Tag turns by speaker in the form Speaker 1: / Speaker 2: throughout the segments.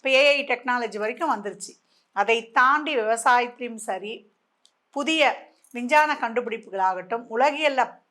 Speaker 1: இப்போ AI technology வரைக்கும் வந்துருச்சு. அதை தாண்டி விவசாயத்திலையும் சரி புதிய விஞ்ஞான கண்டுபிடிப்புகளாகட்டும் உலகியல்ல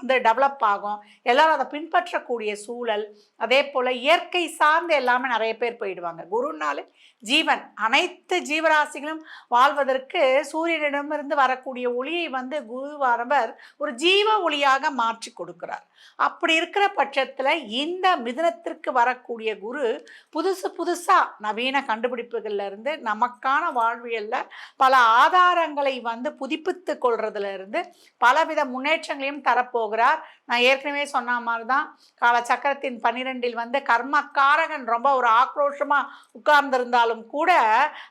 Speaker 1: வந்து டெவலப் ஆகும். எல்லோரும் அதை பின்பற்றக்கூடிய சூழல் அதே போல் இயற்கை சார்ந்து எல்லாமே நிறைய பேர் போயிடுவாங்க. குருனாலே ஜீவன். அனைத்து ஜீவராசிகளும் வாழ்வதற்கு சூரியனிடமிருந்து வரக்கூடிய ஒளியை வந்து குருவானவர் ஒரு ஜீவ ஒளியாக மாற்றி கொடுக்கிறார். அப்படி இருக்கிற பட்சத்தில் இந்த மிதனத்திற்கு வரக்கூடிய குரு புதுசு புதுசாக நவீன கண்டுபிடிப்புகள்லேருந்து நமக்கான வாழ்வியலில் பல ஆதாரங்களை வந்து புதுப்பித்து கொள்றதுலேருந்து பலவித முன்னேற்றங்களையும் lograr நான் ஏற்கனவே சொன்ன மாதிரி தான் கால சக்கரத்தின் பன்னிரெண்டில் வந்து கர்மக்காரகன் ரொம்ப ஒரு ஆக்ரோஷமாக உட்கார்ந்திருந்தாலும் கூட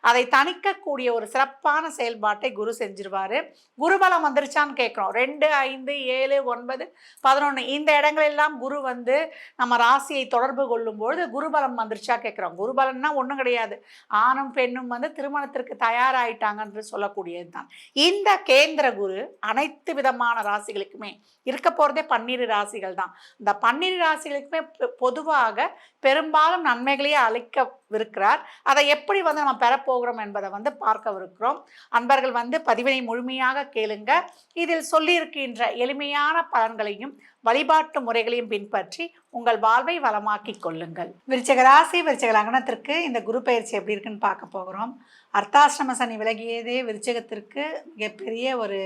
Speaker 1: அதை தணிக்கக்கூடிய ஒரு சிறப்பான செயல்பாட்டை குரு செஞ்சிருவார். குருபலம் வந்துருச்சான்னு கேட்குறோம். ரெண்டு ஐந்து ஏழு ஒன்பது பதினொன்று இந்த இடங்களெல்லாம் குரு வந்து நம்ம ராசியை தொடர்பு கொள்ளும்பொழுது குருபலம் வந்துருச்சா கேட்குறோம். குருபலம்னா ஒன்றும் கிடையாது. ஆணும் பெண்ணும் வந்து திருமணத்திற்கு தயாராகிட்டாங்கன்று சொல்லக்கூடியது தான் இந்த கேந்திர குரு அனைத்து விதமான ராசிகளுக்குமே இருக்க போகிறதே பன்னிரு ராசிகள் தான். இந்த பன்னிரு ராசிகளுக்குமே பொதுவாக பெரும்பாலும் நன்மைகளையே அளிக்கவிருக்கிறார். அதை எப்படி வந்து நம்ம பெறப்போகிறோம் என்பதை வந்து பார்க்கவிருக்கிறோம். அன்பர்கள் வந்து பதிவினை முழுமையாக கேளுங்க. இதில் சொல்லியிருக்கின்ற எளிமையான பலன்களையும் வழிபாட்டு முறைகளையும் பின்பற்றி உங்கள் வாழ்வை வளமாக்கிக் கொள்ளுங்கள். விருச்சக ராசி விருச்சக லக்னத்திற்கு இந்த குரு பயிற்சி எப்படி இருக்குன்னு பார்க்க போகிறோம். அர்த்தாசிரம சனி விலகியதே விருச்சகத்திற்கு மிகப்பெரிய ஒரு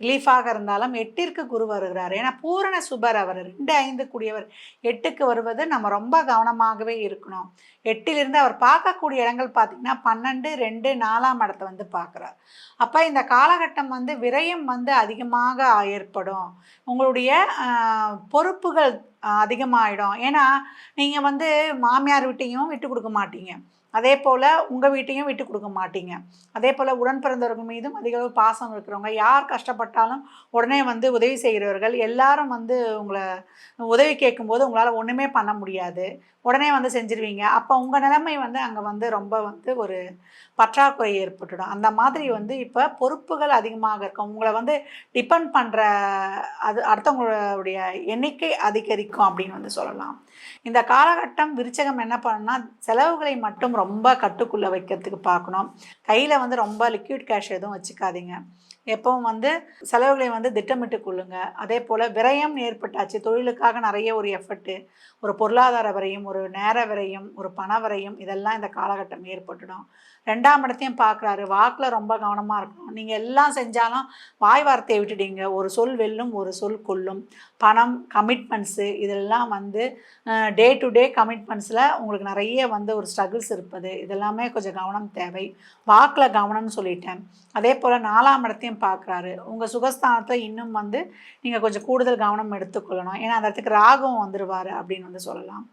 Speaker 1: ரிலீஃபாக இருந்தாலும் எட்டிற்கு குரு வருகிறார். ஏன்னா பூரண சுபர் அவர் ரெண்டு ஐந்து கூடியவர் எட்டுக்கு வருவது நம்ம ரொம்ப கவனமாகவே இருக்கணும். எட்டிலிருந்து அவர் பார்க்கக்கூடிய இடங்கள் பார்த்திங்கன்னா பன்னெண்டு ரெண்டு நாலாம் இடத்தை வந்து பார்க்குறார். அப்போ இந்த காலகட்டம் வந்து விரயம் வந்து அதிகமாக ஏற்படும். உங்களுடைய பொறுப்புகள் அதிகமாகிடும் ஏன்னா நீங்கள் வந்து மாமியார் வீட்டையும் விட்டு கொடுக்க மாட்டீங்க. அதே போல் உங்கள் வீட்டையும் விட்டு கொடுக்க மாட்டீங்க. அதே போல் உடன் பிறந்தவர்கள் மீதும் அதிக அளவு பாசம் இருக்கிறவங்க யார் கஷ்டப்பட்டாலும் உடனே வந்து உதவி செய்கிறவர்கள் எல்லாரும் வந்து உங்களை உதவி கேட்கும்போது உங்களால் ஒன்றுமே பண்ண முடியாது. உடனே வந்து செஞ்சிருவீங்க. அப்போ உங்கள் நிலைமை வந்து அங்கே வந்து ரொம்ப வந்து ஒரு பற்றாக்குறை ஏற்பட்டுடும். அந்த மாதிரி வந்து இப்போ பொறுப்புகள் அதிகமாக இருக்கும். உங்களை வந்து டிபெண்ட் பண்ணுற அது அடுத்தவங்களுடைய எண்ணிக்கை அதிகரிக்கும் அப்படின்னு வந்து சொல்லலாம். இந்த காலகட்டம் விருச்சகம் என்ன பண்ணுன்னா செலவுகளை மட்டும் ரொம்ப ரொம்ப கட்டுக்குள்ளே வைக்கிறதுக்கு பார்க்கணும். கையில் வந்து ரொம்ப லிக்விட் கேஷ் எதுவும் வச்சுக்காதீங்க. எப்பவும் வந்து செலவுகளை வந்து திட்டமிட்டு கொள்ளுங்க. அதே போல் விரயம் ஏற்பட்டாச்சு. தொழிலுக்காக நிறைய ஒரு எஃபர்ட்டு ஒரு பொருளாதார விரையும் ஒரு நேர விரையும் ஒரு பண விரையும் இதெல்லாம் இந்த காலகட்டம் ஏற்பட்டுடும். ரெண்டாம் இடத்தையும் பார்க்குறாரு வாக்கில் ரொம்ப கவனமாக இருக்கணும். நீங்கள் எல்லாம் செஞ்சாலும் வாய் வார்த்தையை விட்டுட்டீங்க. ஒரு சொல் வெல்லும் ஒரு சொல் கொல்லும் பணம் கமிட்மெண்ட்ஸு இதெல்லாம் வந்து டே டு டே கமிட்மெண்ட்ஸில் உங்களுக்கு நிறைய வந்து ஒரு ஸ்ட்ரகிள்ஸ் இருப்பது. இதெல்லாமே கொஞ்சம் கவனம் தேவை. வாக்கில் கவனம்னு சொல்லிட்டேன். அதே போல் நாலாம் இடத்தையும் பார்க்குறாரு. உங்கள் சுகஸ்தானத்தில் இன்னும் வந்து நீங்கள் கொஞ்சம் கூடுதல் கவனம் எடுத்துக்கொள்ளணும். ஏன்னா அந்த இடத்துக்கு ராகம் வந்துடுவார் அப்படின்னு வந்து சொல்லலாம்.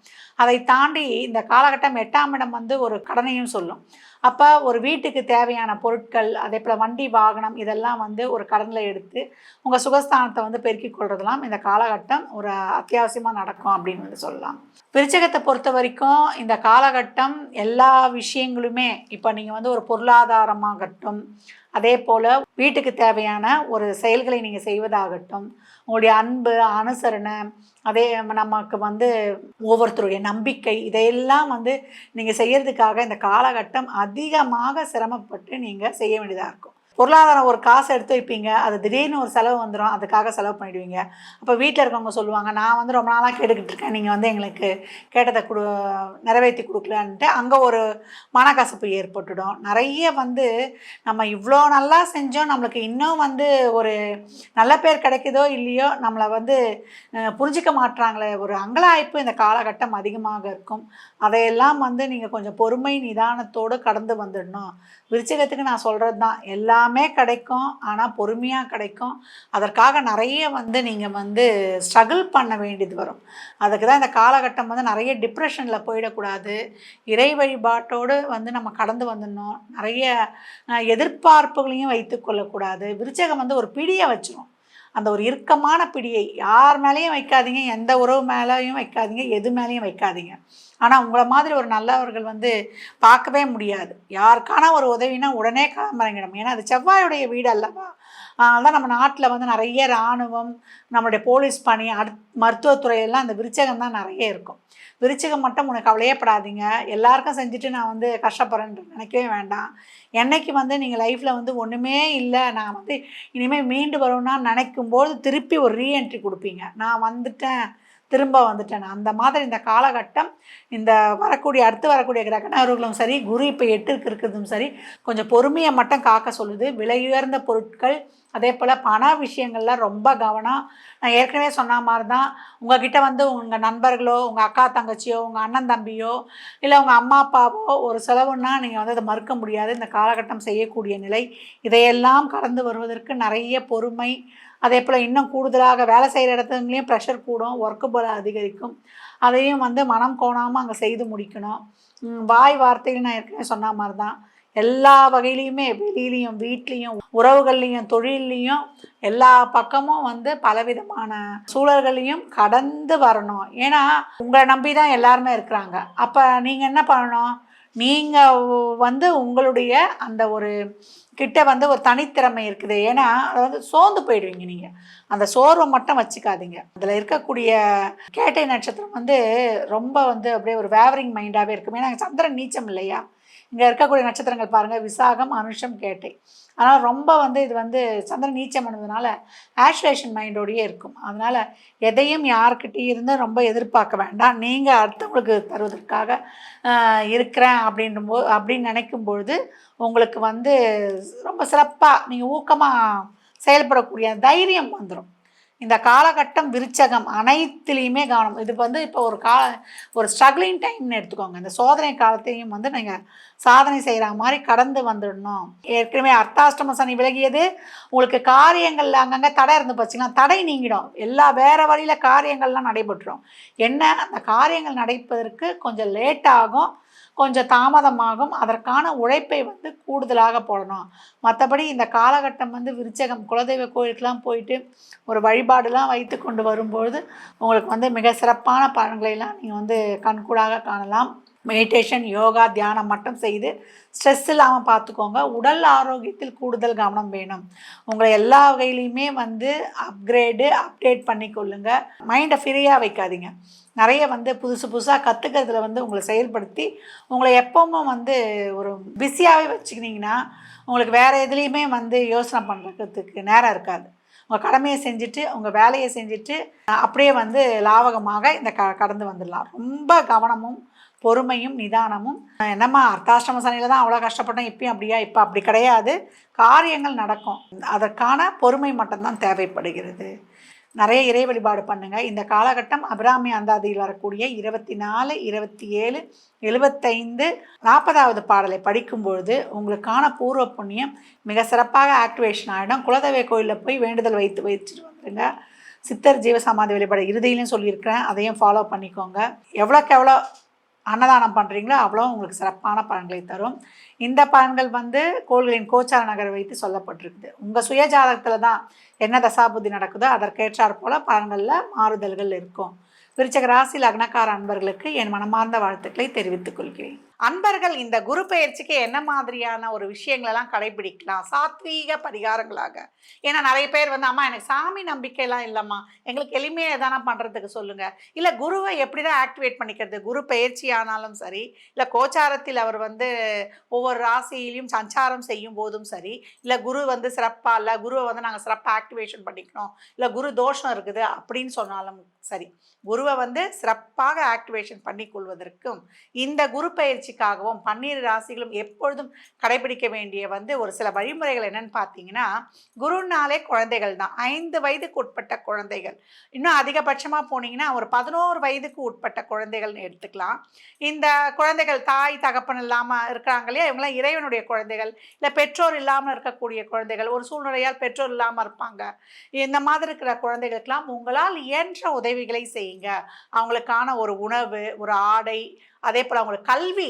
Speaker 1: அதை தாண்டி இந்த காலகட்டம் எட்டாம் இடம் வந்து ஒரு கடனையும் சொல்லும். அப்போ ஒரு வீட்டுக்கு தேவையான பொருட்கள் அதே போல் வண்டி வாகனம் இதெல்லாம் வந்து ஒரு கடனில் எடுத்து உங்கள் சுகஸ்தானத்தை வந்து பெருக்கிக் கொள்றதெல்லாம் இந்த காலகட்டம் ஒரு அத்தியாவசியமாக நடக்கும் அப்படின்னு வந்து சொல்லலாம். விருச்சகத்தை பொறுத்த வரைக்கும் இந்த காலகட்டம் எல்லா விஷயங்களுமே இப்போ நீங்கள் வந்து ஒரு பொருளாதாரமாகட்டும் அதே போல் வீட்டுக்கு தேவையான ஒரு செயல்களை நீங்கள் செய்வதாகட்டும் உங்களுடைய அன்பு அனுசரணை அதே நமக்கு வந்து ஒவ்வொருத்தருடைய நம்பிக்கை இதையெல்லாம் வந்து நீங்கள் செய்கிறதுக்காக இந்த காலகட்டம் அதிகமாக சிரமப்பட்டு நீங்கள் செய்ய வேண்டியதாக இருக்கும். பொருளாதாரம் ஒரு காசு எடுத்து வைப்பீங்க. அது திடீர்னு ஒரு செலவு வந்துடும் அதுக்காக செலவு பண்ணிடுவீங்க. அப்போ வீட்டில் இருக்கவங்க சொல்லுவாங்க நான் வந்து ரொம்ப நாளாக கேட்டுக்கிட்டு இருக்கேன். நீங்கள் வந்து எங்களுக்கு கேட்டதை கொடு நிறைவேற்றி கொடுக்கலான்ட்டு அங்கே ஒரு மனக்கசப்பு ஏற்பட்டுடும். நிறைய வந்து நம்ம இவ்வளோ நல்லா செஞ்சோம். நம்மளுக்கு இன்னும் வந்து ஒரு நல்ல பேர் கிடைக்குதோ இல்லையோ நம்மளை வந்து புரிஞ்சிக்க மாட்றாங்களே ஒரு அங்கலாய்ப்பு இந்த காலகட்டம் அதிகமாக இருக்கும். அதையெல்லாம் வந்து நீங்கள் கொஞ்சம் பொறுமை நிதானத்தோடு கடந்து வந்துடணும். விருச்சிகத்துக்கு நான் சொல்கிறது தான் எல்லாமே கிடைக்கும் ஆனால் பொறுமையாக கிடைக்கும். அதற்காக நிறைய வந்து நீங்கள் வந்து ஸ்ட்ரகிள் பண்ண வேண்டியது வரும். அதுக்கு தான் இந்த காலகட்டம் வந்து நிறைய டிப்ரெஷனில் போயிடக்கூடாது. இறை வழிபாட்டோடு வந்து நம்ம கடந்து வந்துடணும். நிறைய எதிர்பார்ப்புகளையும் வைத்து கொள்ளக்கூடாது. விருச்சகம் வந்து ஒரு பிடியை வச்சிரும். அந்த ஒரு இறுக்கமான பிடியை யார் மேலேயும் வைக்காதீங்க. எந்த உறவு மேலேயும் வைக்காதீங்க. எது மேலேயும் வைக்காதீங்க. ஆனால் உங்களை மாதிரி ஒரு நல்லவர்கள் வந்து பார்க்கவே முடியாது. யாருக்கான ஒரு உதவினா உடனே கிளம்பறங்கிடும் ஏன்னா அது செவ்வாயுடைய வீடு அல்லவா? அதனால் தான் நம்ம நாட்டில் வந்து நிறைய இராணுவம் நம்மளுடைய போலீஸ் பணி அடுத் மருத்துவத்துறையெல்லாம் அந்த விருச்சகம் தான் நிறைய இருக்கும். விருச்சகம் மட்டும் உனக்கு கவலையப்படாதீங்க எல்லாருக்கும் செஞ்சுட்டு நான் வந்து கஷ்டப்படுறேன்னு நினைக்கவே வேண்டாம். என்னைக்கு வந்து நீங்கள் லைஃப்பில் வந்து ஒன்றுமே இல்லை நான் வந்து இனிமேல் மீண்டு வரும்னா நினைக்கும்போது திருப்பி ஒரு ரீஎன்ட்ரி கொடுப்பீங்க. நான் வந்துட்டேன் திரும்ப வந்துட்டேன். அந்த மாதிரி இந்த காலகட்டம் இந்த வரக்கூடிய அடுத்து வரக்கூடிய கிரகணர்களும் சரி குரு இப்போ எட்டுக்கு இருக்கிறதும் சரி கொஞ்சம் பொறுமையை மட்டும் காக்க சொல்லுது. விலையுயர்ந்த பொருட்கள் அதே போல் பண விஷயங்களில் ரொம்ப கவனம். நான் ஏற்கனவே சொன்ன மாதிரி தான் உங்ககிட்ட வந்து உங்கள் நண்பர்களோ உங்கள் அக்கா தங்கச்சியோ உங்கள் அண்ணன் தம்பியோ இல்லை உங்கள் அம்மா அப்பாவோ ஒரு செலவுன்னா நீங்கள் வந்து அதை மறுக்க முடியாது. இந்த காலகட்டம் செய்யக்கூடிய நிலை. இதையெல்லாம் கடந்து வருவதற்கு நிறைய பொறுமை. அதே போல் இன்னும் கூடுதலாக வேலை செய்கிற இடத்துலையும் ப்ரெஷர் கூடும் ஒர்க்கு போல அதிகரிக்கும். அதையும் வந்து மனம் கோணாமல் அங்கே செய்து முடிக்கணும். வாய் வார்த்தையில் நான் ஏற்கனவே சொன்ன மாதிரி தான் எல்லா வகையிலையுமே வெளியிலையும் வீட்லேயும் உறவுகள்லையும் தொழில்லையும் எல்லா பக்கமும் வந்து பலவிதமான சூழல்களையும் கடந்து வரணும். ஏன்னா உங்களை நம்பி தான் எல்லாருமே இருக்கிறாங்க. அப்போ நீங்கள் என்ன பண்ணணும்? நீங்கள் வந்து உங்களுடைய அந்த ஒரு கிட்ட வந்து ஒரு தனித்திறமை இருக்குது. ஏன்னா வந்து சோர்ந்து போயிடுவீங்க நீங்கள் அந்த சோர்வை மட்டும் வச்சுக்காதீங்க. அதில் இருக்கக்கூடிய கேட்டை நட்சத்திரம் வந்து ரொம்ப வந்து அப்படியே ஒரு வேவரிங் மைண்டாகவே இருக்கும். ஏன்னா சந்திரன் நீச்சம் இல்லையா? இங்கே இருக்கக்கூடிய நட்சத்திரங்கள் பாருங்கள் விசாகம் அனுஷம் கேட்டை. ஆனால் ரொம்ப வந்து இது வந்து சந்திரன் நீச்சம் பண்ணதுனால ஆஷ்லேஷன் மைண்டோடையே இருக்கும். அதனால் எதையும் யார்கிட்டயும் இருந்து ரொம்ப எதிர்பார்க்க வேண்டாம். நீங்கள் அடுத்தவங்களுக்கு தருவதற்காக இருக்கிறேன் அப்படின்ற போ அப்படின்னு நினைக்கும் பொழுது உங்களுக்கு வந்து ரொம்ப சிறப்பாக நீங்கள் ஊக்கமாக செயல்படக்கூடிய தைரியம் வந்துடும் இந்த காலகட்டம் விருச்சகம் அனைத்துலேயுமே கவனம். இது வந்து இப்போ ஒரு கா ஒரு ஸ்ட்ரகிளிங் டைம்னு எடுத்துக்கோங்க. இந்த சோதனை காலத்தையும் வந்து நீங்கள் சாதனை செய்கிற மாதிரி கடந்து வந்துடணும். ஏற்கனவே அர்த்தாஷ்டம சனி விலகியது. உங்களுக்கு காரியங்கள்ல அங்கங்கே தடை இருந்து போச்சுன்னா தடை நீங்கிடும். எல்லா வேறு வழியில் காரியங்கள்லாம் நடைபெற்றுடும் என்ன? அந்த காரியங்கள் நடைப்பதற்கு கொஞ்சம் லேட் ஆகும். கொஞ்சம் தாமதமாகும். அதற்கான உழைப்பை வந்து கூடுதலாக போடணும். மற்றபடி இந்த காலகட்டம் வந்து விருச்சகம் குலதெய்வ கோயிலுக்கெலாம் போயிட்டு ஒரு வழிபாடுலாம் வைத்து கொண்டு வரும்பொழுது உங்களுக்கு வந்து மிக சிறப்பான பலன்களையெல்லாம் நீங்கள் வந்து கண்கூடாக காணலாம். மெடிடேஷன் யோகா தியானம் மட்டும் செய்து ஸ்ட்ரெஸ் இல்லாமல் பார்த்துக்கோங்க. உடல் ஆரோக்கியத்தில் கூடுதல் கவனம் வேணும். உங்களை எல்லா வகையிலையுமே வந்து அப்கிரேடு அப்டேட் பண்ணிக்கொள்ளுங்க மைண்டை ஃப்ரீயாக வைக்காதீங்க. நிறைய வந்து புதுசு புதுசாக கற்றுக்கிறதுல வந்து உங்களை செயல்படுத்தி உங்களை எப்பவும் வந்து ஒரு பிஸியாகவே வச்சுக்கினீங்கன்னா உங்களுக்கு வேறு எதுலேயுமே வந்து யோசனை பண்ணுறதுக்கு நேரம் இருக்காது. உங்கள் கடமையை செஞ்சுட்டு உங்கள் வேலையை செஞ்சுட்டு அப்படியே வந்து லாவகமாக இந்த க கடந்து வந்துடலாம். ரொம்ப கவனமும் பொறுமையும் நிதானமும். என்னம்மா அர்த்தாஷ்டம சனியில் தான் அவ்வளோ கஷ்டப்பட்டோம் இப்பயும் அப்படியா? இப்போ அப்படி கிடையாது. காரியங்கள் நடக்கும். அதற்கான பொறுமை மட்டும்தான் தேவைப்படுகிறது. நிறைய இறை வழிபாடு பண்ணுங்கள் இந்த காலகட்டம் அபிராமி அந்தாதியில் வரக்கூடிய இருபத்தி நாலு இருபத்தி ஏழு எழுபத்தைந்து நாற்பதாவது பாடலை படிக்கும் பொழுது உங்களுக்கான பூர்வ புண்ணியம் மிக சிறப்பாக ஆக்டிவேஷன் ஆகிடும் குலதெய்வ கோயிலில் போய் வேண்டுதல் வைத்து வச்சுட்டு வந்துடுங்க சித்தர் ஜீவசமாதி வழிபாடு இறுதியிலையும் சொல்லியிருக்கிறேன். அதையும் ஃபாலோ பண்ணிக்கோங்க. எவ்வளோக்கு எவ்வளோ அன்னதானம் பண்ணுறீங்களோ அவ்வளோ உங்களுக்கு சிறப்பான பலன்களை தரும். இந்த பலன்கள் வந்து கோள்களின் கோச்சார நகரை வைத்து சொல்லப்பட்டிருக்குது. உங்கள் சுய ஜாதகத்தில் தான் என்ன தசாபுத்தி நடக்குதோ அதற்கேற்றாற் போல பலன்களில் மாறுதல்கள் இருக்கும். விருச்சக ராசி லக்னக்கார அன்பர்களுக்கு என் மனமார்ந்த வாழ்த்துக்களை தெரிவித்துக் கொள்கிறேன். அன்பர்கள் இந்த குரு பயிற்சிக்கு என்ன மாதிரியான ஒரு விஷயங்களெல்லாம் கடைபிடிக்கலாம்? சாத்வீக பரிகாரங்களாக. ஏன்னா நிறைய பேர் வந்து அம்மா எனக்கு சாமி நம்பிக்கையெல்லாம் இல்லைம்மா. எங்களுக்கு எளிமையாக எதனா பண்ணுறதுக்கு சொல்லுங்கள் இல்லை குருவை எப்படி தான் ஆக்டிவேட் பண்ணிக்கிறது? குரு பயிற்சி ஆனாலும் சரி இல்லை கோச்சாரத்தில் அவர் வந்து ஒவ்வொரு ராசியிலையும் சஞ்சாரம் செய்யும் போதும் சரி இல்லை குரு வந்து சிறப்பாக இல்லை குருவை வந்து நாங்கள் சிறப்பாக ஆக்டிவேஷன் பண்ணிக்கணும் இல்லை குரு தோஷம் இருக்குது அப்படின்னு சொன்னாலும் சரி குருவை வந்து சிறப்பாக ஆக்டிவேஷன் பண்ணி கொள்வதற்கும் இந்த குரு பயிற்சிக்காகவும் பன்னீர் ராசிகளும் எப்பொழுதும் கடைபிடிக்க வேண்டிய வந்து ஒரு சில வழிமுறைகள் என்னன்னு பார்த்தீங்கன்னா குருனாலே குழந்தைகள் தான். ஐந்து வயதுக்கு உட்பட்ட குழந்தைகள். இன்னும் அதிகபட்சமாக போனீங்கன்னா ஒரு பதினோரு வயதுக்கு உட்பட்ட குழந்தைகள்னு எடுத்துக்கலாம். இந்த குழந்தைகள் தாய் தகப்பன் இல்லாமல் இருக்கிறாங்க இல்லையா? இவங்களாம் இறைவனுடைய குழந்தைகள். இல்லை பெற்றோர் இல்லாமல் இருக்கக்கூடிய குழந்தைகள். ஒரு சூழ்நிலையால் பெற்றோர் இல்லாமல் இருப்பாங்க. இந்த மாதிரி இருக்கிற குழந்தைகளுக்கெல்லாம் உங்களால் இயன்ற உதவிகளை செய்யுங்க. அவங்களுக்கான ஒரு உணவு ஒரு ஆடை அதே போல் அவங்களுக்கு கல்வி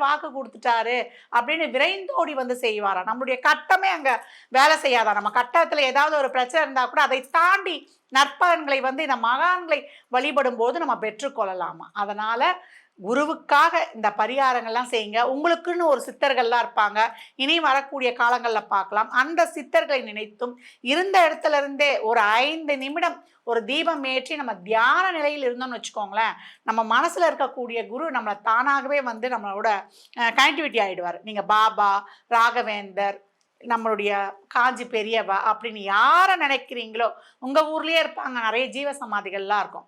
Speaker 1: வாக்கு கொடுத்துட்டாரு அப்படின்னு விரைந்தோடி வந்து செய்வாராம். நம்மளுடைய கட்டமே அங்க வேலை செய்யாதா? நம்ம கட்டத்துல ஏதாவது ஒரு பிரச்சனை இருந்தா கூட அதை தாண்டி நற்பலன்களை வந்து இந்த மகான்களை வழிபடும் போது நம்ம பெற்றுக்கொள்ளலாமா அதனால குருவுக்காக இந்த பரிகாரங்கள்லாம் செய்யுங்க. உங்களுக்குன்னு ஒரு சித்தர்கள்லாம் இருப்பாங்க. இனி வரக்கூடிய காலங்களில் பார்க்கலாம். அந்த சித்தர்களை நினைத்தும் இருந்த இடத்துல இருந்தே ஒரு ஐந்து நிமிடம் ஒரு தீபம் ஏற்றி நம்ம தியான நிலையில் இருந்தோம்னு வச்சுக்கோங்களேன் நம்ம மனசில் இருக்கக்கூடிய குரு நம்மளை தானாகவே வந்து நம்மளோட கனெக்டிவிட்டி ஆகிடுவார் நீங்கள் பாபா ராகவேந்தர் நம்மளுடைய காஞ்சி பெரியவா அப்படின்னு யாரை நினைக்கிறீங்களோ உங்கள் ஊர்லேயே இருப்பாங்க. நிறைய ஜீவ சமாதிகள்லாம் இருக்கும்.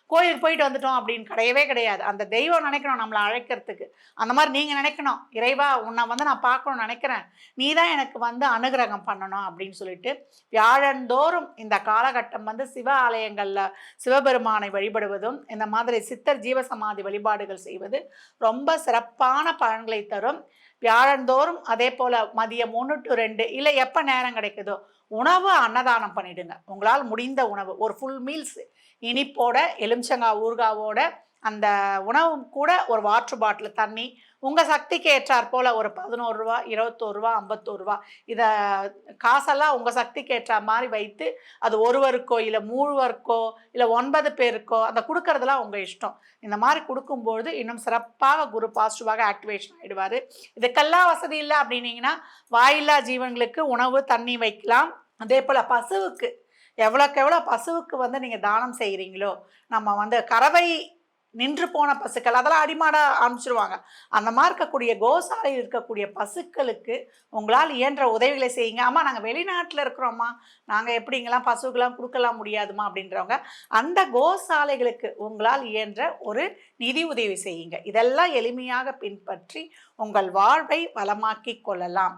Speaker 1: கோயிலுக்கு போயிட்டு வந்துட்டோம் அப்படின்னு கிடையவே கிடையாது. அந்த தெய்வம் நினைக்கணும் நம்மளை அழைக்கிறதுக்கு. அந்த மாதிரி நீங்கள் நினைக்கணும். இறைவா உன்னை வந்து நான் பார்க்கணும்னு நினைக்கிறேன். நீ தான் எனக்கு வந்து அனுகிரகம் பண்ணணும் அப்படின்னு சொல்லிட்டு வியாழந்தோறும் இந்த காலகட்டம் வந்து சிவ ஆலயங்களில் சிவபெருமானை வழிபடுவதும் இந்த மாதிரி சித்தர் ஜீவசமாதி வழிபாடுகள் செய்வது ரொம்ப சிறப்பான பலன்களை தரும். வியாழந்தோறும் அதே போல் மதியம் ஒன்று டு ரெண்டு இல்லை எப்போ நேரம் கிடைக்குதோ உணவு அன்னதானம் பண்ணிடுங்க. உங்களால் முடிந்த உணவு. ஒரு ஃபுல் மீல்ஸ் இனிப்போட எலுமிச்சங்காய் ஊறுகாவோட அந்த உணவும் கூட ஒரு வாட்ரு பாட்டில் தண்ணி உங்கள் சக்திக்கு ஏற்றாற் போல் ஒரு பதினோரு ரூபா இருபத்தோரு ரூபா ஐம்பத்தோரு ரூபா. இதை காசெல்லாம் உங்கள் சக்திக்கு ஏற்ற மாதிரி வைத்து அது ஒருவருக்கோ இல்லை மூணுவருக்கோ இல்லை ஒன்பது பேருக்கோ அந்த கொடுக்கறதுலாம் உங்கள் இஷ்டம். இந்த மாதிரி கொடுக்கும்பொழுது இன்னும் சிறப்பாக குரு பாசிட்டிவாக ஆக்டிவேஷன் ஆகிடுவார் இதுக்கெல்லாம் வசதி இல்லை அப்படின்னீங்கன்னா வாயில்லா ஜீவன்களுக்கு உணவு தண்ணி வைக்கலாம். அதே போல் பசுவுக்கு எவ்வளோக்கு எவ்வளோ பசுவுக்கு வந்து நீங்கள் தானம் செய்கிறீங்களோ நம்ம வந்து கறவை நின்று போன பசுக்கள் அதெல்லாம் அடிமாட ஆரம்பிச்சிருவாங்க. அந்த மாதிரி இருக்கக்கூடிய கோசாலையில் இருக்கக்கூடிய பசுக்களுக்கு உங்களால் இயன்ற உதவிகளை செய்யுங்க. அம்மா நாங்கள் வெளிநாட்டில் இருக்கிறோம்மா. நாங்கள் எப்படிங்கெல்லாம் பசுக்கெல்லாம் கொடுக்கலாம் முடியாதுமா அப்படின்றவங்க அந்த கோசாலைகளுக்கு உங்களால் இயன்ற ஒரு நிதி உதவி செய்யுங்க. இதெல்லாம் எளிமையாக பின்பற்றி உங்கள் வாழ்வை வளமாக்கி கொள்ளலாம்.